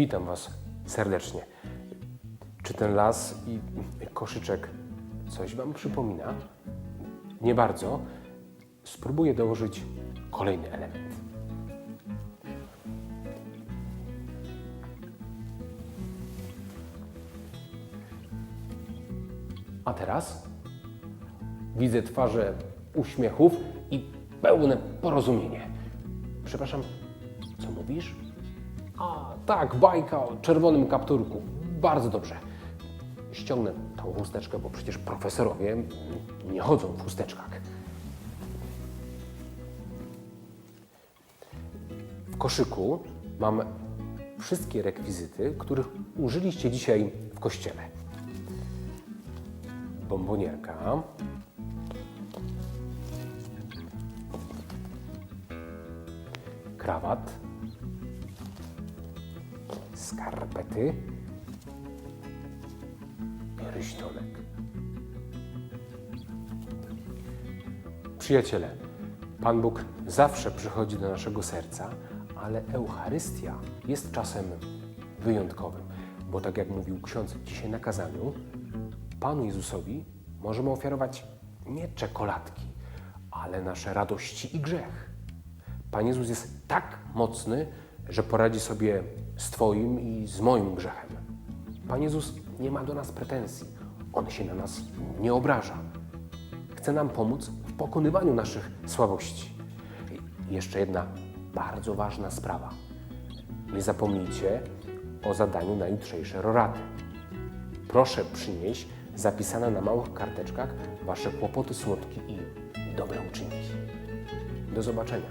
Witam Was serdecznie. Czy ten las i koszyczek coś Wam przypomina? Nie bardzo. Spróbuję dołożyć kolejny element. A teraz widzę twarze uśmiechów i pełne porozumienie. Przepraszam, co mówisz? A, tak, bajka o czerwonym kapturku. Bardzo dobrze. Ściągnę tą chusteczkę, bo przecież profesorowie nie chodzą w chusteczkach. W koszyku mam wszystkie rekwizyty, których użyliście dzisiaj w kościele. Bombonierka. Krawat. Skarpety. Pierścionek. Przyjaciele, Pan Bóg zawsze przychodzi do naszego serca, ale Eucharystia jest czasem wyjątkowym, bo tak jak mówił ksiądz dzisiaj na kazaniu, Panu Jezusowi możemy ofiarować nie czekoladki, ale nasze radości i grzech. Pan Jezus jest tak mocny, że poradzi sobie z Twoim i z moim grzechem. Pan Jezus nie ma do nas pretensji. On się na nas nie obraża. Chce nam pomóc w pokonywaniu naszych słabości. I jeszcze jedna bardzo ważna sprawa. Nie zapomnijcie o zadaniu na jutrzejsze roraty. Proszę przynieść zapisane na małych karteczkach Wasze kłopoty, smutki i dobre uczynki. Do zobaczenia.